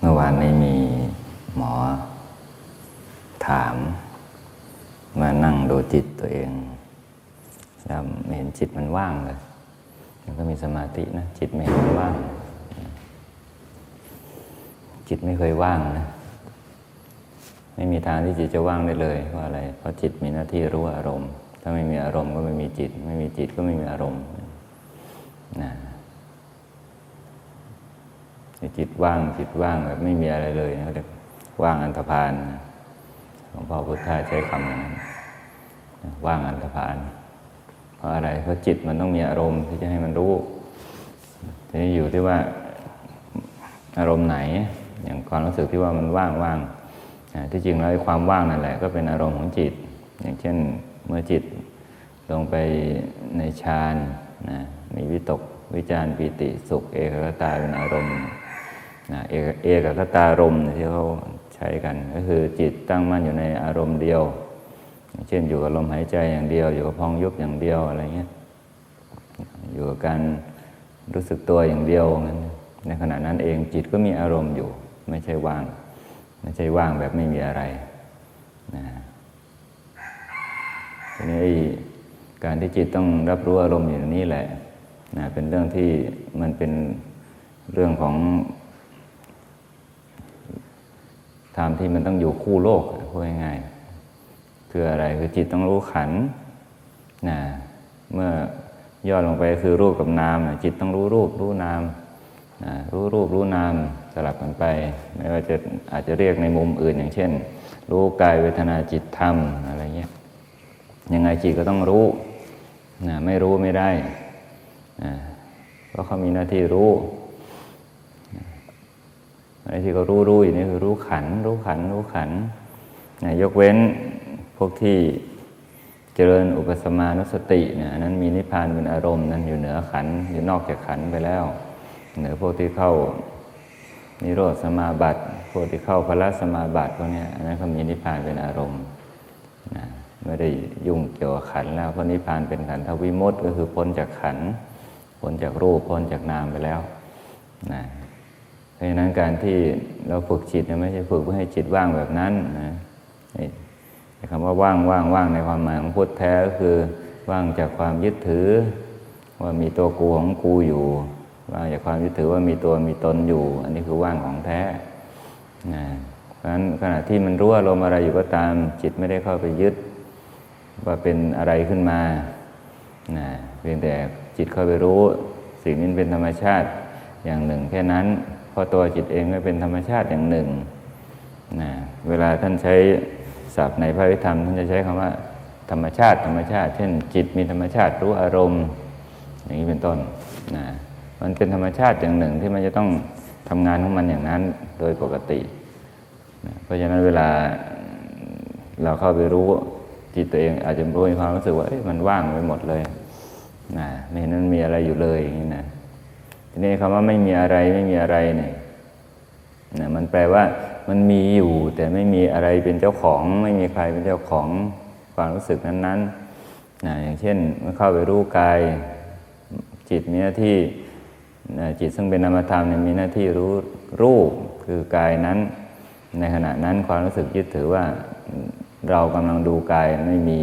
เมื่อวานนี้มีหมอ ถาม มานั่งดูจิตตัวเอง แล้วเห็นจิตมันว่างเลย มันก็มีสมาธินะ จิตไม่เห็นมันว่าง จิตไม่เคยว่างนะ ไม่มีทางที่จิตจะว่างได้เลย เพราะอะไร เพราะจิตมีหน้าที่รู้อารมณ์ ถ้าไม่มีอารมณ์ก็ไม่มีจิต ไม่มีจิตก็ไม่มีอารมณ์นะ จิตว่างจิตว่างแบบไม่มีอะไรเลยเขาเรียกว่างอันธพาลหลวงพ่อพุทธาใช้คำนั้นว่างอันธพาลเพราะอะไรเพราะจิตมันต้องมีอารมณ์ที่จะให้มันรู้ทีนี้อยู่ที่ว่าอารมณ์ไหน อย่างความรู้สึกที่ว่ามันว่างว่างที่จริงแล้วความว่างนั่นแหละ ก็เป็นอารมณ์ของจิต อย่างเช่นเมื่อจิตลงไปในฌานนะมีวิตกวิจารปิติสุขเอกคตาเป็นอารมณ์ นะเอกเอกคตารมณ์ที่เขาใช้กัน ก็คือจิตตั้งมั่นอยู่ในอารมณ์เดียว เช่นอยู่กับลมหายใจอย่างเดียว อยู่กับพองยุบอย่างเดียวอะไรเงี้ยอยู่กับการรู้สึกตัวอย่างเดียวงั้นในขณะนั้นเองจิตก็มีอารมณ์อยู่ ไม่ใช่ว่าง ไม่ใช่ว่างแบบไม่มีอะไรนะทีนี้การที่จิตต้องรับรู้อารมณ์อย่างนี้แหละนะเป็นเรื่องที่มันเป็นเรื่องของ ธรรมที่มันต้องอยู่คู่โลกพูดง่ายๆคืออะไรคือจิตต้องรู้ขันนะเมื่อย่อลงไปคือรูปกับนามจิตต้องรู้รูปรู้นามนะรู้รูปรู้นามสลับกันไป ไม่ว่าจะอาจจะเรียกในมุมอื่นอย่างเช่น รู้กายเวทนาจิตธรรมอะไรเงี้ยยังไงจิตก็ต้องรู้นะไม่รู้ไม่ได้นะเพราะเขามีหน้าที่รู้ หน้ที่เขารู้รู้อย่างนี้คือรู้ขัน รู้ขัน รู้ขันนะยกเว้นพวกที่เจริญอุปสมานุสติเนี่ยนั้นมีนิพพานเป็นอารมณ์นั้นอยู่เหนือขันอยู่นอกจากขันไปแล้ว เหนือพวกที่เข้านิโรธสมาบัติพวกที่เข้าพระสมาบัติพวกนี้อันนั้นเขามีนิพพานเป็นอารมณ์นะไม่ได้ยุ่งเกี่ยวกับขันแล้วเพราะนิพพานเป็นขันทวิมุตต์ก็คือพ้นจากขันพ้นจากรูปพ้นจากนามไปแล้วนะ เพราะฉะนั้นการที่เราฝึกจิตเนี่ยไม่ใช่ฝึกเพื่อให้จิตว่างแบบนั้นนะคำว่าว่างว่างว่างในความหมายของพุทธแท้ก็คือว่างจากความยึดถือ ว่ามีตัวกูของกูอยู่ ว่างจากความยึดถือว่ามีตัวมีตนอยู่ อันนี้คือว่างของแท้นะเพราะฉะนั้นขณะที่มันรู้อารมณ์อะไรอยู่ก็ตาม จิตไม่ได้เข้าไปยึด ว่าเป็นอะไรขึ้นมานะเพียงแต่จิตเข้าไปรู้ สิ่งนี้เป็นธรรมชาติอย่างหนึ่งแค่นั้น ราะตัวจิตเองก็เป็นธรรมชาติอย่างหนึ่งนะเวลาท่านใช้ศัพท์ในพระวิธรรม ท่านจะใช้คำว่าธรรมชาติธรรมชาติ เช่น จิตมีธรรมชาติรู้อารมณ์ อย่างนี้เป็นต้นนะมันเป็นธรรมชาติอย่างหนึ่งที่มันจะต้องทำงานของมันอย่างนั้นโดยปกตินะเพราะฉะนั้นเวลาเราเข้าไปรู้จิตตัวเองอาจจะรู้มีความรู้สึกว่ามันว่างไปหมดเลยนะไม่เห็นมันมีอะไรอยู่เลยอย่างนี้นะ นี้คำว่าไม่มีอะไรไม่มีอะไรเนี่ยนะมันแปลว่ามันมีอยู่ แต่ไม่มีอะไรเป็นเจ้าของ ไม่มีใครเป็นเจ้าของความรู้สึกนั้นๆนะอย่างเช่นเมื่อเข้าไปรู้กาย จิตมีหน้าที่จิตซึ่งเป็นนามธรรมเนี่ยมีหน้าที่รู้รูปคือกายนั้น ในขณะนั้นความรู้สึกยึดถือว่าเรากำลังดูกายไม่มี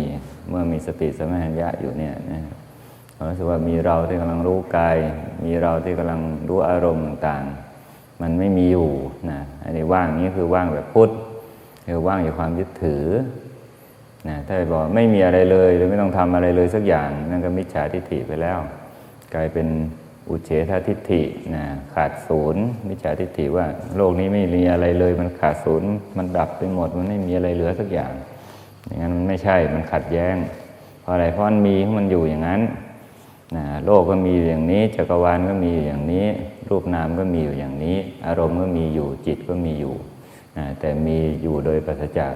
เมื่อมีสติสมัชัญญะอยู่เนี่ยนะ รู้สึกว่ามีเราที่กำลังรู้กาย มีเราที่กำลังรู้อารมณ์ต่างๆ มันไม่มีอยู่นะอันนี้ว่างนี้คือว่างแบบพุทธคือว่างจากความยึดถือนะถ้าบอกไม่มีอะไรเลยหรือไม่ต้องทำอะไรเลยสักอย่าง นั่นก็มิจฉาทิฏฐิไปแล้ว กลายเป็นอุเฉททิฏฐินะขาดศูนย์มิจฉาทิฏฐิว่าโลกนี้ไม่มีอะไรเลย มันขาดศูนย์มันดับไปหมดมันไม่มีอะไรเหลือสักอย่าง อย่างนั้นมันไม่ใช่มันขัดแย้งเพราะอะไรเพราะมันมีมันอยู่อย่างนั้น นะโลกก็มีอยู่อย่างนี้ จักรวาลก็มีอย่างนี้ รูปนามก็มีอยู่อย่างนี้ อารมณ์ก็มีอยู่จิตก็มีอยู่นะแต่มีอยู่โดยปราศจาก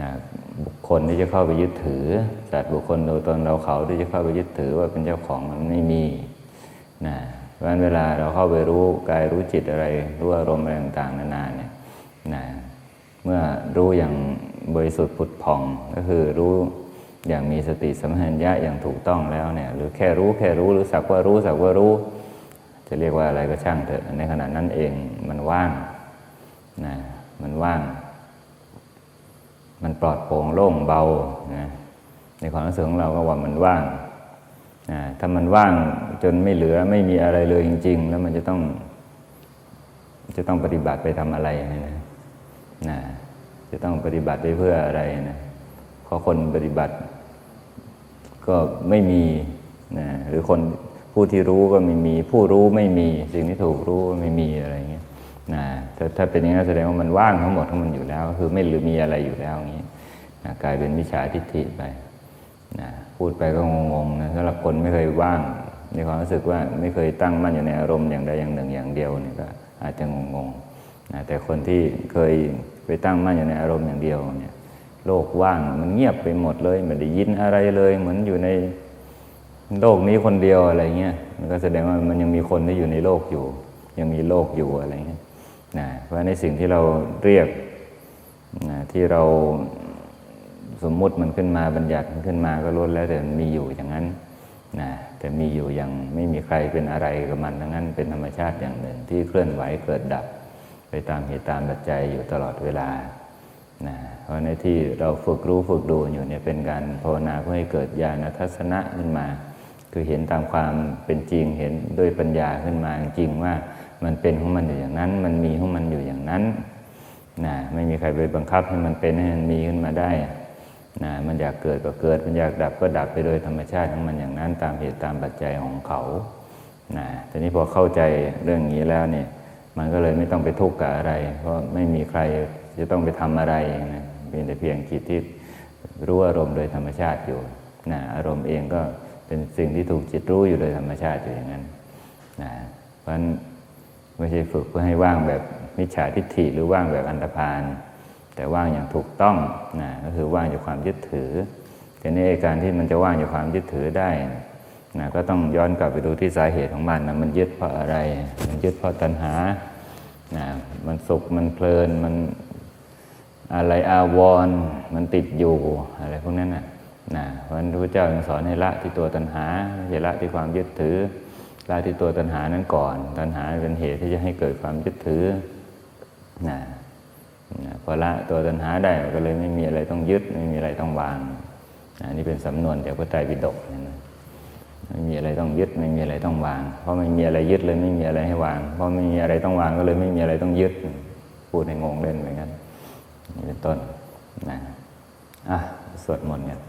นะบุคคลที่จะเข้าไปยึดถือสัตว์บุคคลโดยตนเราเขาที่จะเข้าไปยึดถือว่าเป็นเจ้าของมันไม่มีนะเพราะฉะนั้นเวลาเราเข้าไปรู้กายรู้จิตอะไร รู้อารมณ์อะไรต่างๆนานาเนี่ยนะเมื่อรู้อย่างบริสุทธิ์ผุดผ่องก็คือรู้ อย่างมีสติสัมปชัญญะอย่างถูกต้องแล้วเนี่ยหรือแค่รู้แค่รู้หรือสักว่ารู้สักว่ารู้ จะเรียกว่าอะไรก็ช่างเถอะในขณะนั้นเองมันว่างนะมันว่าง มันปลอดโปร่งโล่งเบานะในความรู้สึกของเราก็ว่ามันว่างนะถ้ามันว่างจนไม่เหลือไม่มีอะไรเลยจริง ๆ แล้วมันจะต้อง จะต้องปฏิบัติไปทำอะไรเนี่ยนะนะจะต้องปฏิบัติไปเพื่ออะไรนะเพราะคนปฏิบัติ ก็ไม่มีนะหรือคนผู้ที่รู้ก็ไม่มี ผู้รู้ไม่มี สิ่งที่ถูกรู้ไม่มีอะไรเงี้ยนะถ้าถ้าเป็นอย่างนั้นแสดงว่ามันว่างทั้งหมดของมันอยู่แล้ว คือไม่หรือมีอะไรอยู่แล้วอย่างนี้นะกลายเป็นมิจฉาทิฏฐิไปนะพูดไปก็งงๆนะสำหรับคนไม่เคยว่างมีความรู้สึกว่าไม่เคยตั้งมั่นอยู่ในอารมณ์อย่างใดอย่างหนึ่งอย่างเดียวเนี่ยก็อาจจะงงๆนะแต่คนที่เคยไปตั้งมั่นอยู่ในอารมณ์อย่างเดียวเนี่ย โลกว่างมันเงียบไปหมดเลยไม่ได้ยินอะไรเลย เหมือนอยู่ในโลกนี้คนเดียวอะไรเงี้ยมันก็แสดงว่ามันยังมีคนที่อยู่ในโลกอยู่ ยังมีโลกอยู่อะไรเงี้ยนะเพราะในสิ่งที่เราเรียกนะที่เราสมมุติมันขึ้นมาบัญญัติมันขึ้นมาก็ล้วนแล้วแต่มีอยู่อย่างนั้นนะแต่มีอยู่อย่างไม่มีใครเป็นอะไรกับมันทั้งนั้นเป็นธรรมชาติอย่างหนึ่งที่เคลื่อนไหวเกิดดับ ไปตามเหตุตามปัจจัยอยู่ตลอดเวลา นะเพราะในที่เราฝึกรู้ฝึกดูอยู่เนี่ยเป็นการภาวนาเพื่อให้เกิดญาณทัศนะขึ้นมา คือเห็นตามความเป็นจริงเห็นด้วยปัญญาขึ้นมาจริงว่ามันเป็นของมันอยู่อย่างนั้น มันมีของมันอยู่อย่างนั้นนะไม่มีใครไปบังคับให้มันเป็นให้มันมีขึ้นมาได้นะมันอยากเกิดก็เกิด มันอยากดับก็ดับไปโดยธรรมชาติของมันอย่างนั้น ตามเหตุตามปัจจัยของเขานะทีนี้พอเข้าใจเรื่องนี้แล้วเนี่ย มันก็เลยไม่ต้องไปทุกข์กับอะไร เพราะไม่มีใคร จะต้องไปทำอะไรนะเป็นแต่เพียงจิตที่รู้อารมณ์โดยธรรมชาติอยู่นะอารมณ์เองก็เป็นสิ่งที่ถูกจิตรู้อยู่โดยธรรมชาติอยู่อย่างนั้นนะเพราะฉะนั้นไม่ใช่ฝึกเพื่อให้ว่างแบบมิจฉาทิฏฐิหรือว่างแบบอันธพาลแต่ว่างอย่างถูกต้องนะก็คือว่างจากความยึดถือแต่ในการที่มันจะว่างจากความยึดถือได้นะก็ต้องย้อนกลับไปดูที่สาเหตุของมันนะมันยึดเพราะอะไร มันยึดเพราะตัณหานะมันสุขมันเพลินมัน อะไรอาวรณ์มันติดอยู่อะไรพวกนั้นนะนะเพราะฉะนั้นพระเจ้ายังสอนให้ละที่ตัวตัณหาไม่ใช่ละที่ความยึดถือละที่ตัวตัณหานั้นก่อน ตัณหาเป็นเหตุที่จะให้เกิดความยึดถือนะนะพอละตัวตัณหาได้ก็เลยไม่มีอะไรต้องยึดไม่มีอะไรต้องวางนะนี่เป็นสำนวนจากพระไตรปิฎกนะไม่มีอะไรต้องยึดไม่มีอะไรต้องวาง เพราะไม่มีอะไรยึดเลยไม่มีอะไรให้วาง เพราะไม่มีอะไรต้องวางก็เลยไม่มีอะไรต้องยึด พูดให้งงเล่นเหมือนกัน นี่เป็นต้นนะอะสวดมนต์กัน